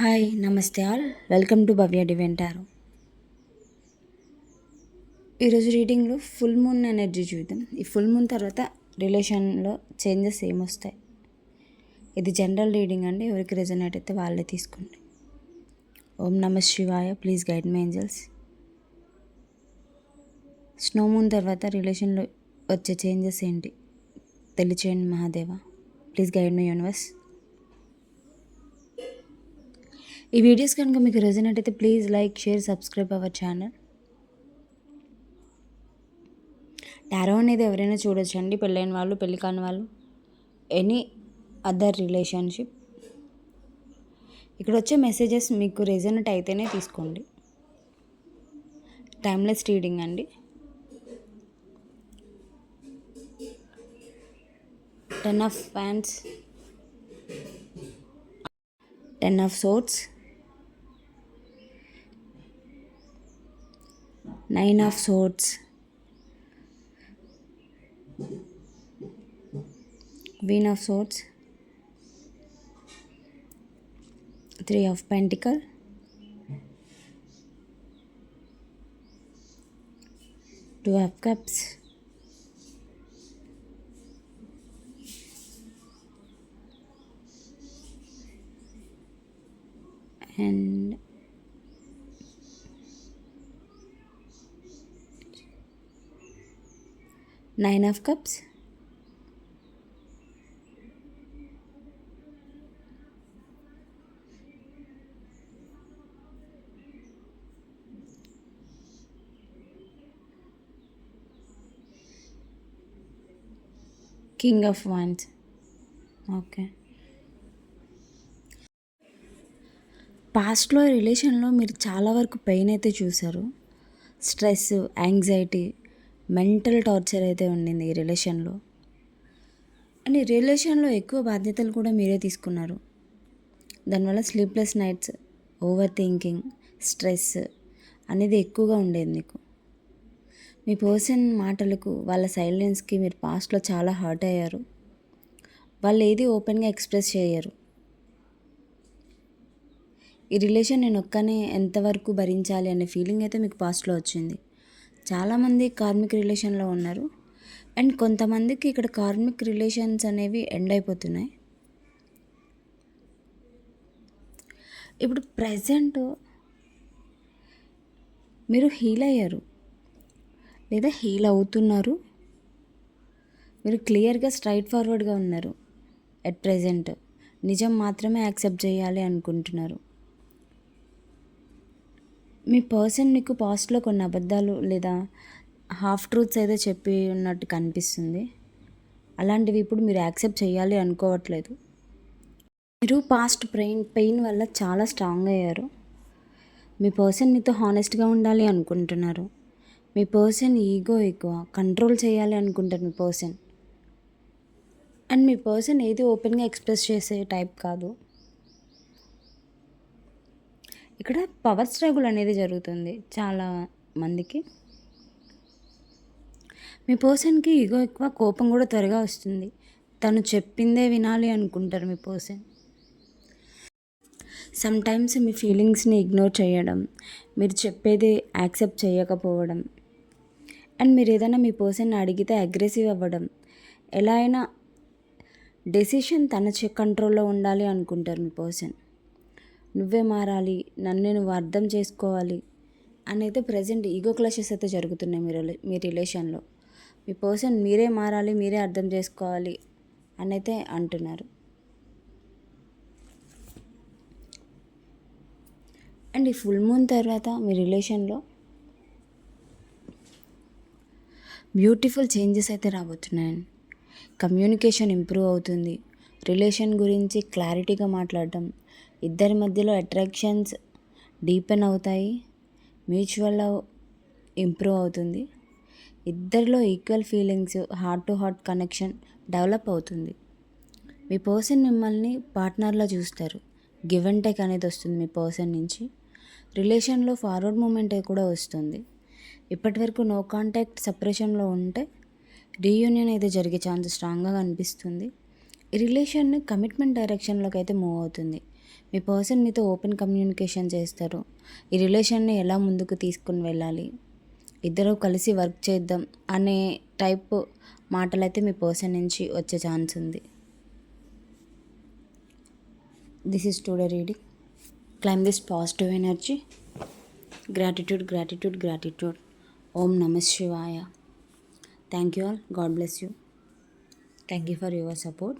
Hi namaste all. Welcome to Bhavya డివెంటారు. ఈరోజు రీడింగ్లో full moon energy చూద్దాం. ఈ ఫుల్ మూన్ తర్వాత రిలేషన్లో చేంజెస్ ఏమొస్తాయి? ఇది జనరల్ రీడింగ్ అండి. ఎవరికి రెజనేట్ అయితే వాళ్ళే తీసుకోండి. ఓం నమ శివాయ. Please guide my angels. Snow moon తర్వాత రిలేషన్లో వచ్చే చేంజెస్ ఏంటి? తెలియచేయండి Mahadeva. Please guide my universe. ఈ వీడియోస్ కనుక మీకు రెజనేట్ అయితే please like share subscribe our channel tarot అనేది ఎవరైనా చూడొచ్చండి. పెళ్ళైన వాళ్ళు పెళ్ళి కాని వాళ్ళు ఎనీ అదర్ రిలేషన్షిప్ ఇక్కడ వచ్చే మెసేజెస్ మీకు రెజనేట్ అయితేనే తీసుకోండి. టైమ్లెస్ రీడింగ్ అండి. Ten of fans ten of swords nine of swords. Queen of swords. Three of pentacle. Two of cups. Nine of cups. King of wands okay పాస్ట్లో రిలేషన్లో మీరు చాలా వరకు పెయిన్ అయితే చూసారు స్ట్రెస్ యాంగ్జైటీ మెంటల్ టార్చర్ అయితే ఉండింది ఈ రిలేషన్లో. అండ్ రిలేషన్లో ఎక్కువ బాధ్యతలు కూడా మీరే తీసుకున్నారు. దానివల్ల sleepless nights over thinking stress అనేది ఎక్కువగా ఉండేది మీకు. మీ పర్సన్ మాటలకు వాళ్ళ సైలెన్స్కి మీరు పాస్ట్లో చాలా హర్ట్ అయ్యారు. వాళ్ళు ఏది ఓపెన్గా ఎక్స్ప్రెస్ చేయరు. ఈ రిలేషన్ నేను ఒక్కనే ఎంతవరకు భరించాలి అనే ఫీలింగ్ అయితే మీకు పాస్ట్లో వచ్చింది. చాలామంది కార్మిక రిలేషన్లో ఉన్నారు. అండ్ కొంతమందికి ఇక్కడ కార్మిక్ రిలేషన్స్ అనేవి ఎండ్ అయిపోతున్నాయి. ఇప్పుడు ప్రజెంట్ మీరు హీల్ అయ్యారు. లేదా హీల్ అవుతున్నారు. మీరు క్లియర్గా స్ట్రైట్ ఫార్వర్డ్గా ఉన్నారు. At present. నిజం మాత్రమే యాక్సెప్ట్ చేయాలి అనుకుంటున్నారు. మీ పర్సన్ మీకు పాస్ట్లో కొన్ని అబద్ధాలు లేదా హాఫ్ ట్రూత్స్ అయితే చెప్పి ఉన్నట్టు కనిపిస్తుంది. అలాంటివి ఇప్పుడు మీరు యాక్సెప్ట్ చేయాలి అనుకోవట్లేదు. మీరు పాస్ట్ పెయిన్ పెయిన్ వల్ల చాలా స్ట్రాంగ్ అయ్యారు. మీ పర్సన్ మీతో హానెస్ట్గా ఉండాలి అనుకుంటున్నారు. మీ పర్సన్ ఈగో ఎక్కువ కంట్రోల్ చేయాలి అనుకుంటారు మీ పర్సన్. అండ్ మీ పర్సన్ ఏది ఓపెన్గా ఎక్స్ప్రెస్ చేసే టైప్ కాదు. ఇక్కడ పవర్ స్ట్రగుల్ అనేది జరుగుతుంది చాలా మందికి. మీ పర్సన్కి ఇగో ఎక్కువ కోపం కూడా త్వరగా వస్తుంది. తను చెప్పిందే వినాలి అనుకుంటారు మీ పర్సన్ సమ్టైమ్స్ మీ ఫీలింగ్స్ని ఇగ్నోర్ చేయడం మీరు చెప్పేది యాక్సెప్ట్ చేయకపోవడం అండ్ మీరు ఏదైనా మీ పర్సన్ అడిగితే అగ్రెసివ్ అవ్వడం ఎలా అయినా డెసిషన్ తన చె కంట్రోల్లో ఉండాలి అనుకుంటారు మీ పర్సన్ నువ్వే మారాలి నన్ను నువ్వు అర్థం చేసుకోవాలి అని అయితే ప్రజెంట్ ఈగో క్లాషెస్ అయితే జరుగుతున్నాయి మీ మీ రిలేషన్లో మీ పర్సన్ మీరే మారాలి మీరే అర్థం చేసుకోవాలి అని అయితే అంటున్నారు. అండ్ ఈ ఫుల్ మూన్ తర్వాత మీ రిలేషన్లో బ్యూటిఫుల్ చేంజెస్ అయితే రాబోతున్నాయండి కమ్యూనికేషన్ ఇంప్రూవ్ అవుతుంది. రిలేషన్ గురించి క్లారిటీగా మాట్లాడటం ఇద్దరి మధ్యలో అట్రాక్షన్స్ డీపెన్ అవుతాయి మ్యూచువల్ లవ్ ఇంప్రూవ్ అవుతుంది. ఇద్దరిలో equal feelings heart to heart connection develop అవుతుంది. మీ పర్సన్ మిమ్మల్ని పార్ట్నర్లా చూస్తారు. గివ్ అండ్ టేక్ అనేది వస్తుంది మీ పర్సన్ నుంచి. రిలేషన్లో ఫార్వర్డ్ మూమెంట్ కూడా వస్తుంది. ఇప్పటివరకు నో కాంటాక్ట్ సపరేషన్లో ఉంటే రీయూనియన్ అయితే జరిగే ఛాన్స్ స్ట్రాంగ్గా కనిపిస్తుంది. ఈ రిలేషన్ కమిట్మెంట్ డైరెక్షన్లోకి అయితే మూవ్ అవుతుంది. మీ పర్సన్ మీతో ఓపెన్ కమ్యూనికేషన్ చేస్తారు. ఈ రిలేషన్ని ఎలా ముందుకు తీసుకుని వెళ్ళాలి? ఇద్దరు కలిసి వర్క్ చేద్దాం అనే టైప్ మాటలైతే మీ పర్సన్ నుంచి వచ్చే ఛాన్స్ ఉంది. This is today reading claim this positive energy gratitude gratitude gratitude ఓం నమ శివాయ thank you all God bless you thank you for your support